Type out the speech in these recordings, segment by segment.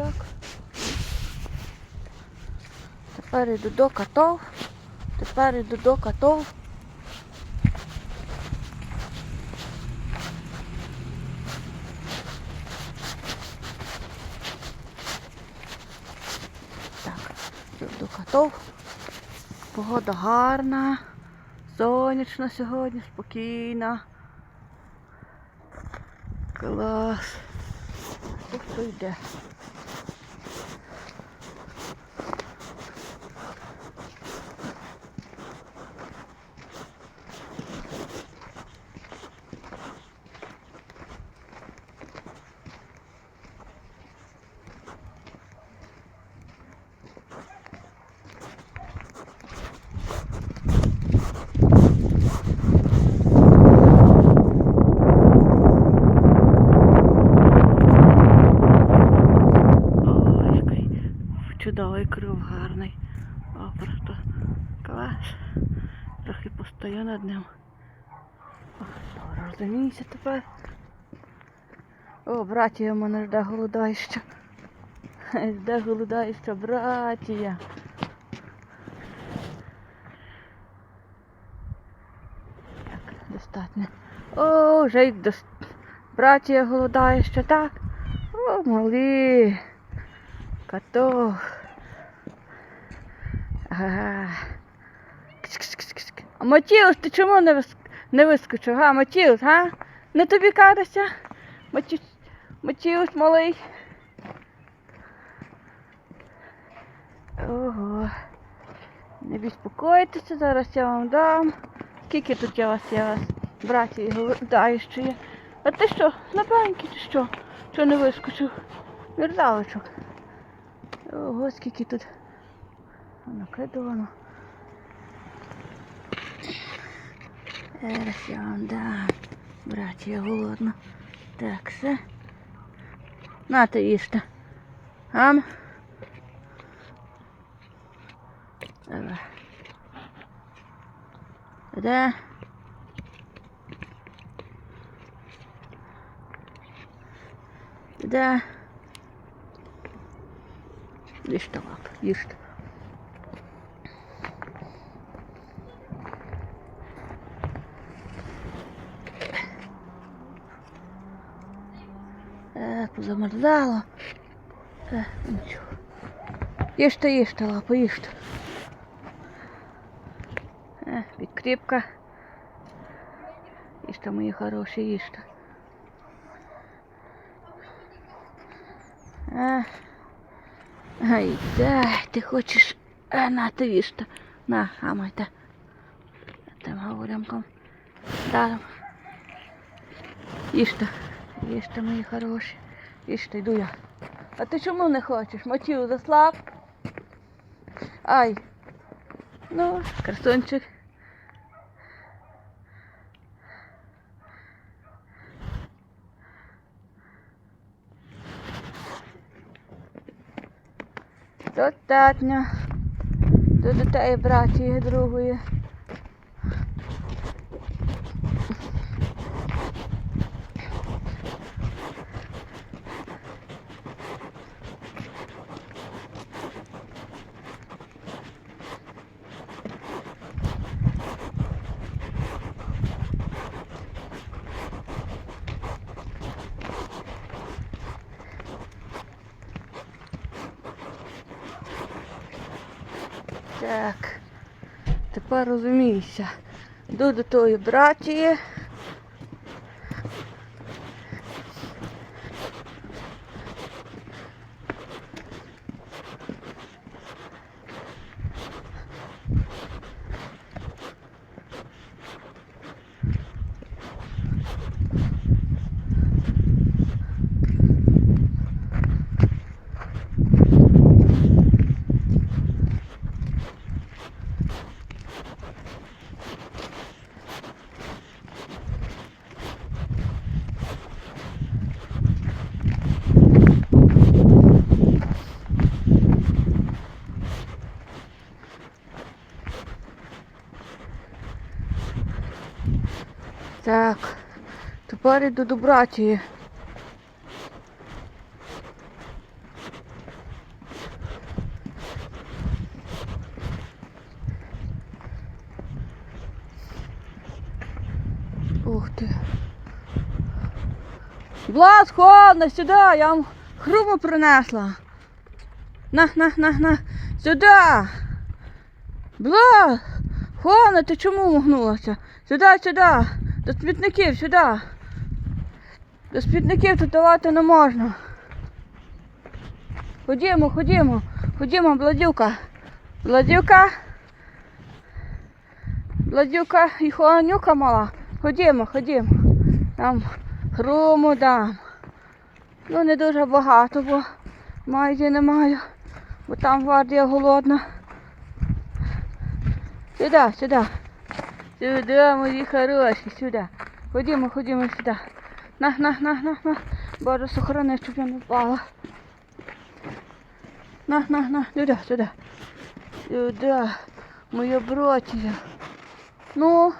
так. Тепер йду до котов. Тепер йду до котов. Так, йду до котов. Погода гарна. Сонячно сьогодні, спокійна. Клас. Хто йде. О, який чудовий круг гарний. О, просто клас. Трохи постою над ним. Добре, тепер. О, братія в мене жде голодаюча. Жде голодаюча братія. Так, достатньо. О, вже й дос... братія голодаюча, так? О, малі. Котов. Ага. А Матіус, ти чому не, вис... не вискочив? Га, Матіус, га? Не тобі катися? Матіус, Матіус малий. Ого. Не безпокойтеся, зараз я вам дам. Скільки тут я вас, я вас, браті, голодаю ще є. А ти що, слабенький чи що? Що не вискочив? Вірдалочок. Ого, скільки тут накидувано. Вам дам. Браті, я голодна. Так, все. Нате їжте. Ам. Давай. Де? Де? Їжте, лап, їжте. Е, позамерзало. Е, нічого. Їжте, їжте, лапу, їжте. Е, підкріпка. Їжте, мої хороші, їжте. Е. Ай, да, ти хочеш. А, на, ти їжте. На, гамайте. Тим говорямком. Да. Їжте. Їжте, мої хороші. Їжте, йду я. А ти чому не хочеш? Мотів заслав? Ай. Ну, красунчик. Достатньо. До дітей братії другої. Так. Тепер розуміюся. Йду до тої братії. Так, тепер іду до братії. Ух ти. Блас, холодно, сюди, я вам хруму принесла. На, на, на, на, сюди. Блас, холодно, ти чому мугнулася? Сюди, сюди до смітників, сюди. До смітників тут давати не можна. Ходімо, ходімо, ходімо, Владюка. Владюка. Владюка і Хуанюка мала. Ходімо, ходімо. Там хруму дам. Ну не дуже багато, бо майже не маю. Бо там гвардія голодна. Сюди, сюди. Сюди, мої хороші, сюди. Ходімо, ходімо сюди. На, на, на, на, на. Боже, сохрани, щоб я не впала. На, на, на, сюди, сюди. Сюди, моя братія. Ну.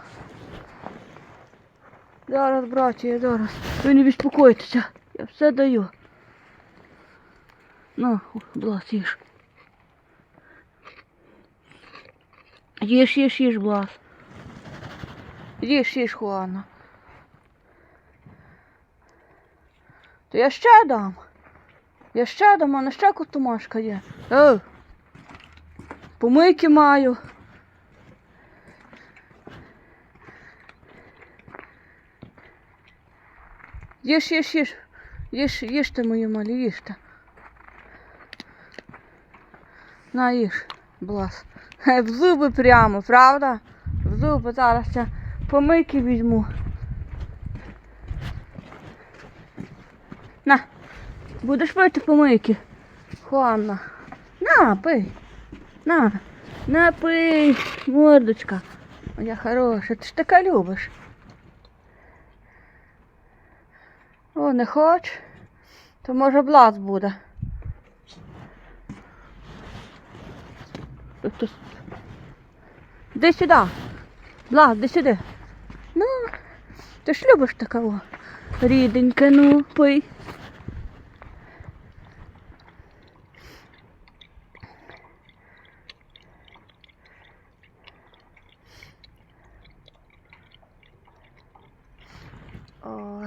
Зараз, братія, зараз. Ви не безпокойтеся. Я все даю. Ну, Блас, їж. Їж, їж, їж, Блас. Їж, їж, Хуана. То я ще дам. Я ще дам, а на ще котомашка є. Ей. Помийки маю. Їж, їж, їж. Їж, їжте, мої малі, їжте. На, їж, блас. В зуби прямо, правда? В зуби зараз я помийки візьму. На, будеш пити помийки. Хуанна. На, пий. На, на пий, мордочка. Моя хороша, ти ж така любиш. О, не хоч, то може блаз буде. Де сюди. Блаз, де сюди. Ну, ти ж любиш такого. Ріденька, ну, пий. О.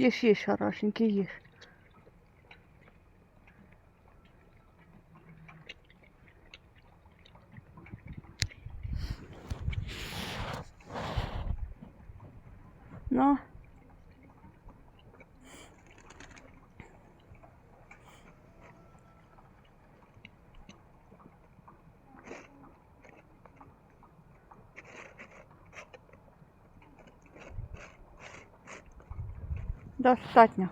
Їж, їж, хорошенький, їж. Ну. Достатньо.